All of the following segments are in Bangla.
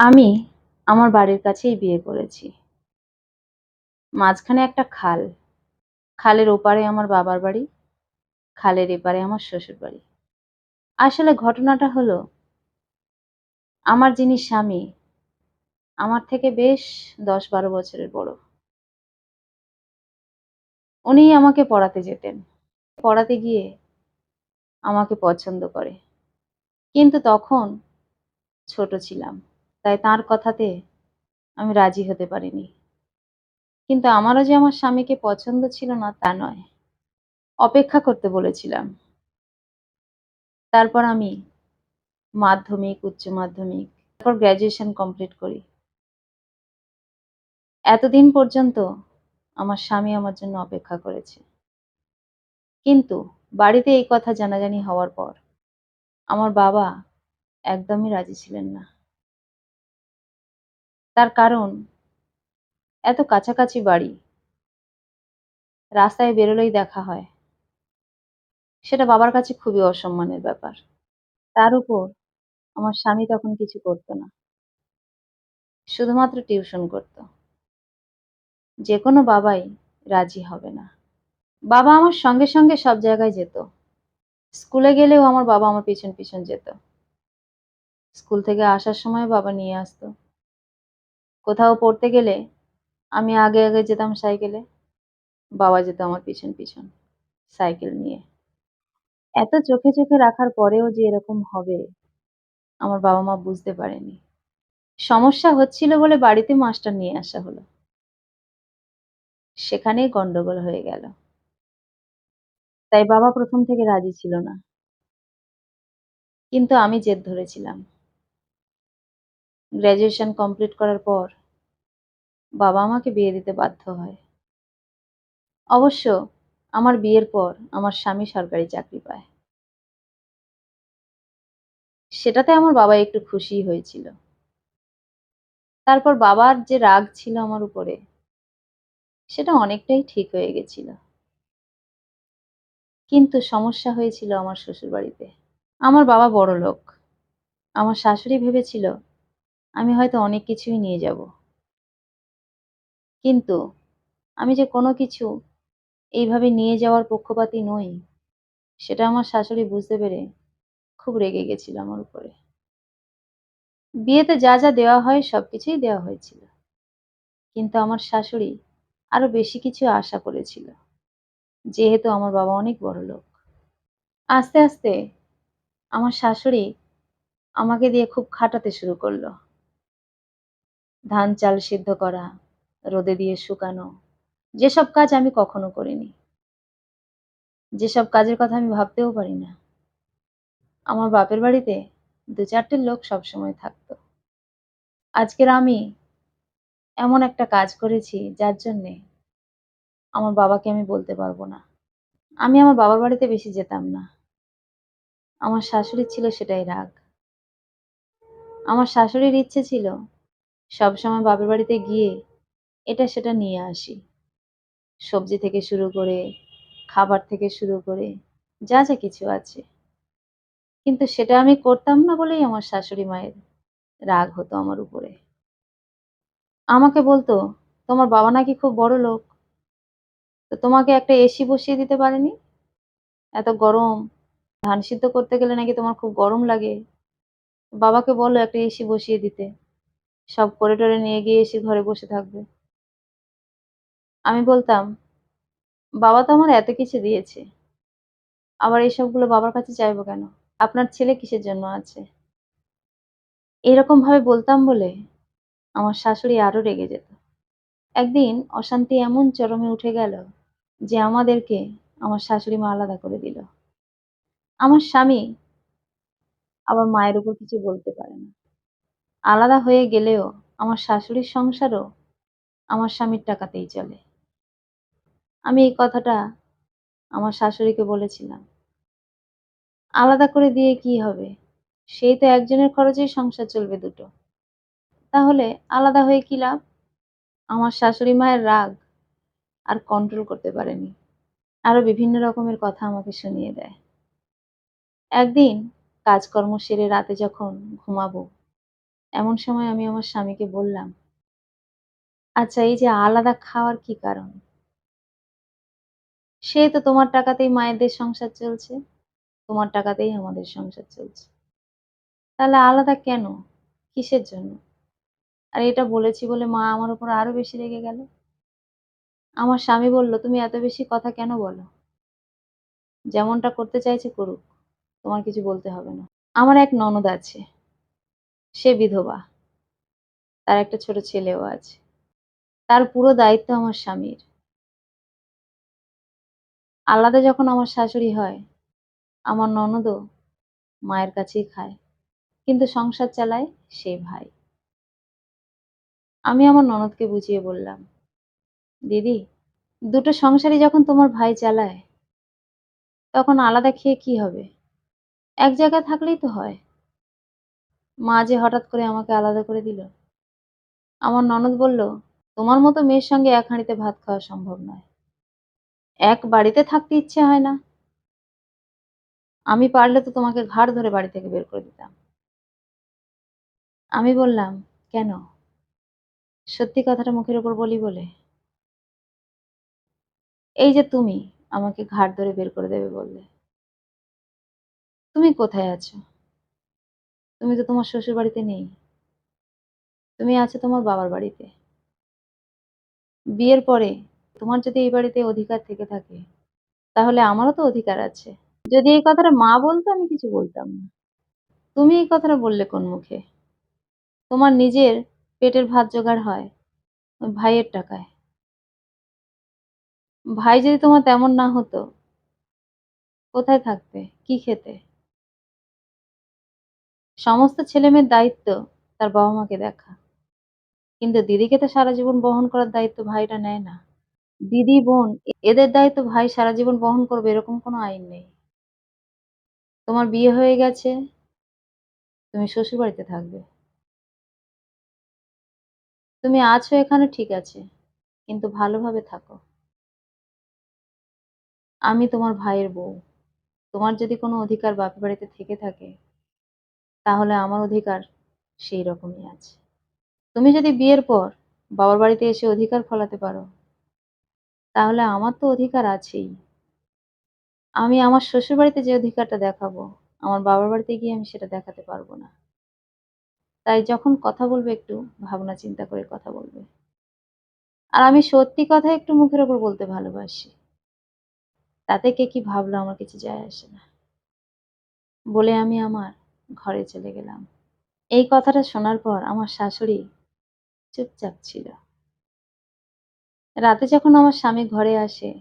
আমি আমার বাড়ির কাছেই বিয়ে করেছি। মাঝখানে একটা খাল। খালের ওপারে আমার বাবার বাড়ি, খালের এপারে আমার শ্বশুরবাড়ি। আসলে ঘটনাটা হলো আমার যিনি স্বামী, আমার থেকে বেশ দশ বারো বছরের বড়। উনিই আমাকে পড়াতে যেতেন। পড়াতে গিয়ে আমাকে পছন্দ করে। কিন্তু তখন ছোট ছিলাম। তাই তাঁর কথাতে আমি রাজি হতে পারিনি। কিন্তু আমারও যে আমার স্বামীকে পছন্দ ছিল না তা নয়। অপেক্ষা করতে বলেছিলাম। তারপর আমি মাধ্যমিক, উচ্চ মাধ্যমিক, তারপর গ্র্যাজুয়েশন কমপ্লিট করি। এতদিন পর্যন্ত আমার স্বামী আমার জন্য অপেক্ষা করেছে। কিন্তু বাড়িতে এই কথা জানাজানি হওয়ার পর আমার বাবা একদমই রাজি ছিলেন না। তার কারণ এত কাছাকাছি বাড়ি। রাস্তায় বেরোলেই দেখা হয়। সেটা বাবার কাছে খুবই অসম্মানের ব্যাপার। তার উপর আমার স্বামী তখন কিছু করত না। শুধুমাত্র টিউশন করত। যেকোনো বাবাই রাজি হবে না। বাবা আমার সঙ্গে, সঙ্গে সব জায়গায় যেত। স্কুলে গেলেও আমার বাবা আমার পিছন, পিছন যেত। স্কুল থেকে আসার সময় বাবা নিয়ে আসতো। কোথাও পড়তে গেলে আমি আগে, আগে যেতাম সাইকেলে। বাবা যেত আমার পিছন, পিছন সাইকেল নিয়ে। এত চোখে, চোখে রাখার পরেও যে এরকম হবে আমার বাবা-মা বুঝতে পারেনি। সমস্যা হচ্ছিল বলে বাড়িতে মাস্টার নিয়ে আসা হলো। সেখানেই গন্ডগোল হয়ে গেল। তাই বাবা প্রথম থেকে রাজি ছিল না। কিন্তু আমি জেদ ধরেছিলাম। গ্র্যাজুয়েশন কমপ্লিট করার পর বাবা আমাকে বিয়ে দিতে বাধ্য হয়। অবশ্য আমার বিয়ের পর আমার স্বামী সরকারি চাকরি পায়। সেটাতে আমার বাবা একটু খুশিই হয়েছিল। তারপর বাবার যে রাগ ছিল আমার উপরে, সেটা অনেকটাই ঠিক হয়ে গেছিল। কিন্তু সমস্যা হয়েছিল আমার শ্বশুরবাড়িতে। আমার বাবা বড়লোক। আমার শাশুড়ি ভেবেছিল আমি হয়তো অনেক কিছুই নিয়ে যাব। কিন্তু আমি যে কোনো কিছু এইভাবে নিয়ে যাওয়ার পক্ষপাতী নই, সেটা আমার শাশুড়ি বুঝতে পেরে খুব রেগে গেছিল আমার উপরে। বিয়েতে যা, যা দেওয়া হয় সবকিছুই দেওয়া হয়েছিল। কিন্তু আমার শাশুড়ি আরও বেশি কিছু আশা করেছিল। যেহেতু আমার বাবা অনেক বড়লোক। আস্তে, আস্তে আমার শাশুড়ি আমাকে দিয়ে খুব খাটাতে শুরু করল। ধান চাল সিদ্ধ করা, রোদে দিয়ে শুকানো, যেসব কাজ আমি কখনো করিনি। যেসব কাজের কথা আমি ভাবতেও পারি না। আমার বাপের বাড়িতে ২-৪ টে লোক সবসময় থাকতো। আজকের আমি এমন একটা কাজ করেছি যার জন্যে আমার বাবাকে আমি বলতে পারব না। আমি আমার বাবার বাড়িতে বেশি যেতাম না। আমার শাশুড়ির ছিল সেটাই রাগ। আমার শাশুড়ির ইচ্ছে ছিল সবসময় বাপের বাড়িতে গিয়ে এটা সেটা নিয়ে আসি। সবজি থেকে শুরু করে, খাবার থেকে শুরু করে যা, যা কিছু আছে। কিন্তু সেটা আমি করতাম না বলেই আমার শাশুড়ি মায়ের রাগ হতো আমার উপরে। আমাকে বলতো, "তোমার বাবা নাকি খুব বড় লোক তো তোমাকে একটা এসি বসিয়ে দিতে পারেনি? এত গরম, ধান সিদ্ধ করতে গেলে নাকি তোমার খুব গরম লাগে। বাবাকে বলো একটা এসি বসিয়ে দিতে। সব করে টরে নিয়ে গিয়ে এসে ঘরে বসে থাকবে।" আমি বলতাম, "বাবা তো আমার এত কিছু দিয়েছে। আবার এসবগুলো বাবার কাছে চাইব কেন? আপনার ছেলে কিসের জন্য আছে?" এরকম ভাবে বলতাম বলে আমার শাশুড়ি আরও রেগে যেত। একদিন অশান্তি এমন চরমে উঠে গেল যে আমাদেরকে আমার শাশুড়ি মা আলাদা করে দিল। আমার স্বামী আবার মায়ের উপর কিছু বলতে পারে না। আলাদা হয়ে গেলেও আমার শাশুড়ির সংসারও আমার স্বামীর টাকাতেই চলে। আমি এই কথাটা আমার শাশুড়িকে বলেছিলাম। আলাদা করে দিয়ে কি হবে? সেই তো একজনের খরচেই সংসার চলবে দুটো। তাহলে আলাদা হয়ে কি লাভ? আমার শাশুড়ি মায়ের রাগ আর কন্ট্রোল করতে পারেনি। আরও বিভিন্ন রকমের কথা আমাকে শুনিয়ে দেয়। একদিন কাজকর্ম সেরে রাতে যখন ঘুমাবো এমন সময় আমি আমার স্বামীকে বললাম আচ্ছা এই যে আলাদা খাওয়ার কি কারণ? সে তো তোমার টাকাতেই মায়েদের সংসার চলছে, তোমার টাকাতেই আমাদের সংসার চলছে। তাহলে আলাদা কেন? কিসের জন্য? আর, এটা বলেছি বলে মা আমার উপর আরও বেশি রেগে গেল। আমার স্বামী বলল, তুমি এত বেশি কথা কেন বলো? যেমনটা করতে চাইছে করুক, তোমার কিছু বলতে হবে না। আমার এক ননদ আছে সে বিধবা। তার একটা ছোট ছেলেও আছে। তার পুরো দায়িত্ব আমার স্বামীর। আলাদা যখন আমার শাশুড়ি হয়, আমার ননদও মায়ের কাছেই খায়, কিন্তু সংসার চালায় সেই ভাই। আমি আমার ননদকে বুঝিয়ে বললাম, দিদি, দুটো সংসারই যখন তোমার ভাই চালায়, তখন আলাদা খেয়ে কি হবে? এক জায়গায় থাকলেই তো হয়। মা যে হঠাৎ করে আমাকে আলাদা করে দিল। আমার ননদ বলল, তোমার মতো মেয়ের সঙ্গে এক হাঁড়িতে ভাত খাওয়া সম্ভব নয়। এক বাড়িতে থাকতে ইচ্ছে হয় না। আমি পারলে তো তোমাকে ঘাড় ধরে বাড়ি থেকে বের করে দিতাম। আমি বললাম, কেন? সত্যি কথাটা মুখের উপর বলি বলে। এই যে তুমি আমাকে ঘাড় ধরে বের করে দেবে বললে। তুমি কোথায় আছো? তুমি তো তোমার শ্বশুর বাড়িতে নেই। তুমি আছো তোমার বাবার বাড়িতে। বিয়ের পরে তোমার যদি এই বাড়িতে অধিকার থেকে থাকে, তাহলে আমারও তো অধিকার আছে। যদি এই কথাটা মা বলতো, আমি কিছু বলতাম না। তুমি এই কথাটা বললে কোন মুখে? তোমার নিজের পেটের ভাত জোগাড় হয় ভাইয়ের টাকায়। ভাই যদি তোমার তেমন না হতো, কোথায় থাকতে? কি খেতে? সমস্ত ছেলেমেয়ের দায়িত্ব তার বাবা মাকে দেখা। কিন্তু দিদিকে তো সারা জীবন বহন করার দায়িত্ব ভাইরা নেয় না। দিদি, বোন, এদের দায়িত্ব ভাই সারা জীবন বহন করবে এরকম কোনো আইন নেই। তোমার বিয়ে হয়ে গেছে, তুমি শ্বশুর বাড়িতে থাকবে। তুমি আছো এখানে, ঠিক আছে, কিন্তু ভালোভাবে থাকো। আমি তোমার ভাইয়ের বউ। তোমার যদি কোনো অধিকার বাপের বাড়িতে থেকে থাকে তাহলে আমার অধিকার সেই রকমই আছে। তুমি যদি বিয়ের পর বাবার বাড়িতে এসে অধিকার ফলাতে পারো, তাহলে আমার তো অধিকার আছেই। আমি আমার শ্বশুর বাড়িতে যে অধিকারটা দেখাবো, আমার বাবার বাড়িতে গিয়ে আমি সেটা দেখাতে পারব না। তাই যখন কথা বলবে একটু, ভাবনা চিন্তা করে কথা বলবে। আর আমি সত্যি কথা একটু মুখের ওপর বলতে ভালোবাসি। তাতে কে কি ভাবলো আমার কিছু যায় আসে না। বলে আমি আমার ঘরে চলে গেলাম। এই কথাটা শোনার পর আমার শাশুড়ি চুপচাপ ছিল। রাতে যখন আমার স্বামী ঘরে আসে,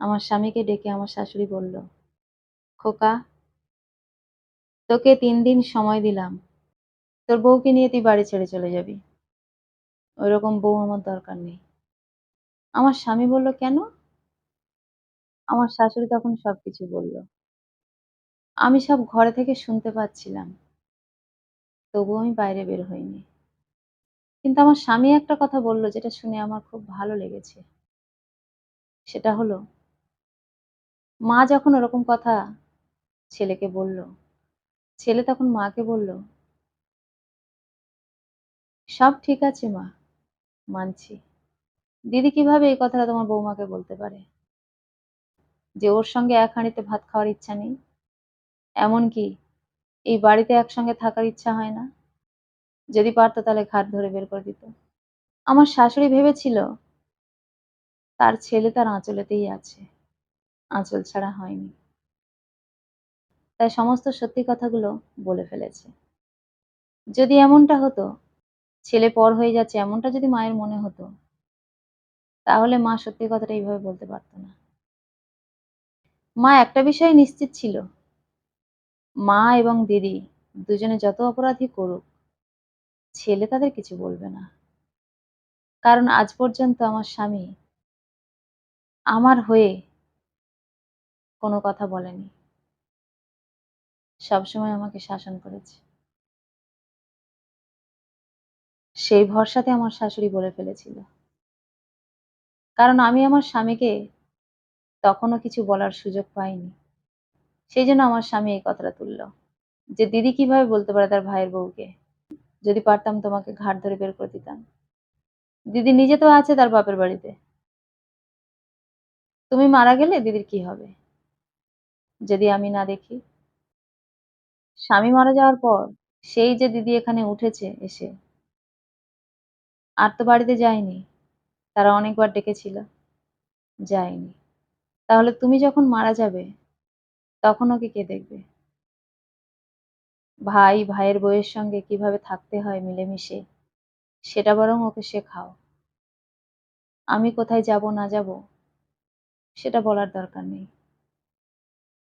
আমার স্বামীকে ডেকে আমার শাশুড়ি বলল, খোকা, তোকে তিন দিন সময় দিলাম। তোর বউকে নিয়ে তুই বাড়ি ছেড়ে চলে যাবি। ওইরকম বউ আমার দরকার নেই। আমার স্বামী বলল, কেন? আমার শাশুড়ি তখন সবকিছু বলল। আমি সব ঘরে থেকে শুনতে পাচ্ছিলাম। তবু আমি বাইরে বের হইনি। কিন্তু আমার স্বামী একটা কথা বলল যেটা শুনে আমার খুব ভালো লেগেছে। সেটা হলো, মা যখন ওরকম কথা ছেলেকে বলল, ছেলে তখন মাকে বলল, সব ঠিক আছে মা, মানছি। দিদি কীভাবে এই কথাটা তোমার বৌমাকে বলতে পারে? যে ওর সঙ্গে এক হাঁড়িতে ভাত খাওয়ার ইচ্ছা নেই। এমনকি এই বাড়িতে একসঙ্গে থাকার ইচ্ছা হয় না? যদি পারতো তাহলে ঘাট ধরে বের করে দিত। আমার শাশুড়ি ভেবেছিল, তার ছেলে তার আঁচলেতেই আছে। আঁচল ছাড়া হয়নি। তাই সমস্ত সত্যি কথাগুলো বলে ফেলেছে। যদি এমনটা হতো, ছেলে পর হয়ে যাচ্ছে এমনটা যদি মায়ের মনে হতো, তাহলে মা সত্যি কথাটা এইভাবে বলতে পারতো না। মা একটা বিষয়ে নিশ্চিত ছিল মা এবং দিদি দুজনে যত অপরাধী করুক, ছেলে তাদের কিছু বলবে না। কারণ আজ পর্যন্ত আমার স্বামী আমার হয়ে কোনো কথা বলেনি। সবসময় আমাকে শাসন করেছে। সেই ভরসাতে আমার শাশুড়ি বলে ফেলেছিল। কারণ আমি আমার স্বামীকে তখনও কিছু বলার সুযোগ পাইনি। সেই জন্য আমার স্বামী এই কথাটা তুলল যে, দিদি কীভাবে বলতে পারে তার ভাইয়ের বউকে? যদি পারতাম তোমাকে ঘাট ধরে বের করে দিতাম। দিদি নিজে তো আছে তার বাপের বাড়িতে। তুমি মারা গেলে দিদির কি হবে? যদি আমি না দেখি? স্বামী মারা যাওয়ার পর সেই যে দিদি এখানে উঠেছে এসে, আর তো বাড়িতে যায়নি। তারা অনেকবার ডেকেছিল, যায়নি। তাহলে তুমি যখন মারা যাবে তখন ওকে কে দেখবে? ভাই, ভাইয়ের বউয়ের সঙ্গে কীভাবে থাকতে হয় মিলেমিশে, সেটা বরং ওকে শেখাও। আমি কোথায় যাব, না যাব, সেটা বলার দরকার নেই।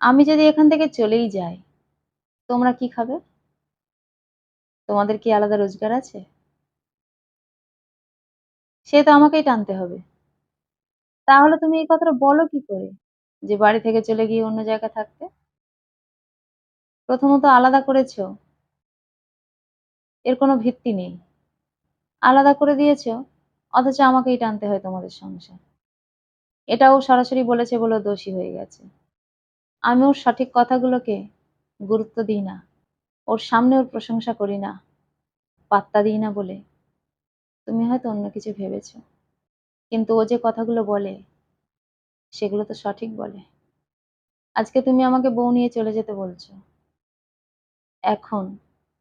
আমি যদি এখান থেকে চলেই যাই, তোমরা কি খাবে? তোমাদের কি আলাদা রোজগার আছে? সে তো আমাকেই টানতে হবে। তাহলে তুমি এই কথাটা বলো কি করে? যে বাড়ি থেকে চলে গিয়ে অন্য জায়গায় থাকতে? প্রথমত আলাদা করেছ? এর কোনো ভিত্তি নেই। আলাদা করে দিয়েছ? অথচ আমাকেই টানতে হয় তোমাদের সংসার। এটাও সরাসরি বলেছে বলে দোষী হয়ে গেছে। আমি ওর সঠিক কথাগুলোকে গুরুত্ব দিই না। ওর সামনে ওর প্রশংসা করি না। পাত্তা দিই না বলে। তুমি হয়তো অন্য কিছু ভেবেছো। কিন্তু ও যে কথাগুলো বলে সেগুলো তো সঠিক বলে। আজকে তুমি আমাকে বউ নিয়ে চলে যেতে বলছো। এখন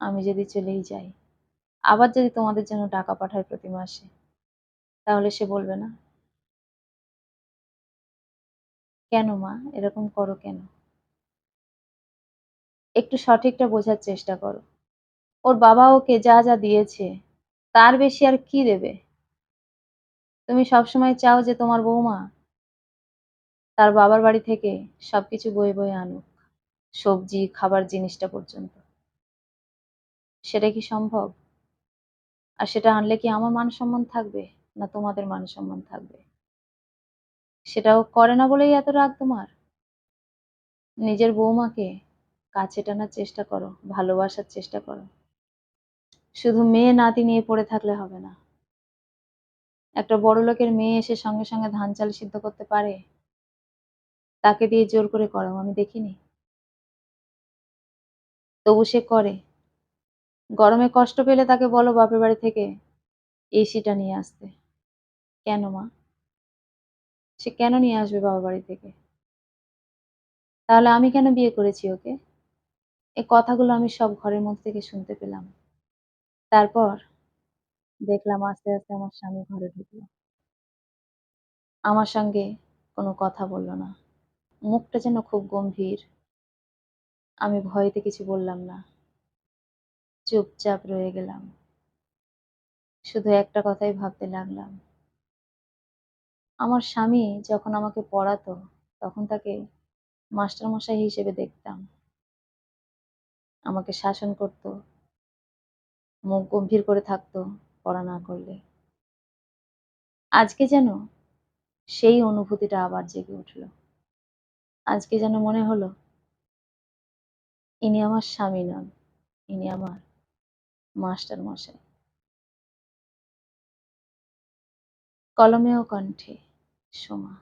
আমি যদি চলেই যাই, আবার যদি তোমাদের জন্য টাকা পাঠায় প্রতি মাসে, তাহলে সে বলবে না। কেন মা? এরকম করো কেন? একটু সঠিকটা বোঝার চেষ্টা করো। ওর বাবা ওকে যা যা দিয়েছে, তার বেশি আর কি দেবে? তুমি সবসময় চাও যে তোমার বৌমা তার বাবার বাড়ি থেকে সবকিছু বয়ে বয়ে আনুক, সবজি, খাবার, জিনিসটা পর্যন্ত। সেটা কি সম্ভব? আর সেটা আনলে কি আমার মান সম্মান থাকবে, না তোমাদের মান সম্মান থাকবে? সেটাও করে না বলেই এত রাগ তোমার? নিজের বৌমাকে কাছে টানার চেষ্টা করো, ভালোবাসার চেষ্টা করো। শুধু মেয়ে নাতি নিয়ে পড়ে থাকলে হবে না। একটা বড় লোকের মেয়ে এসে সঙ্গে সঙ্গে ধান চাল সিদ্ধ করতে পারে তাকে দিয়ে জোর করে করো আমি দেখিনি। তবু সে করে। গরমে কষ্ট পেলে তাকে বলো বাপের বাড়ি থেকে এসিটা নিয়ে আসতে। কেন মা? সে কেন নিয়ে আসবে বাবার বাড়ি থেকে? তাহলে আমি কেন বিয়ে করেছি ওকে? এ কথাগুলো আমি সব ঘরের মধ্যে থেকে শুনতে পেলাম। তারপর দেখলাম আস্তে আস্তে আমার স্বামী ঘরে ঢুকলো। আমার সঙ্গে কোনো কথা বলল না। মুখটা যেন খুব গম্ভীর। আমি ভয়তে কিছু বললাম না। চুপচাপ রয়ে গেলাম। শুধু একটা কথাই ভাবতে লাগলাম। আমার স্বামী যখন আমাকে পড়াতো, তখন তাকে মাস্টারমশাই হিসেবে দেখতাম। আমাকে শাসন করত। মুখ গম্ভীর করে থাকতো পড়া না করলে। আজকে যেন সেই অনুভূতিটা আবার জেগে উঠল। আজকে যেন মনে হলো, ইনি আমার স্বামী নন, ইনি আমার মাস্টার মশাই। কলমেও কণ্ঠে সোমা।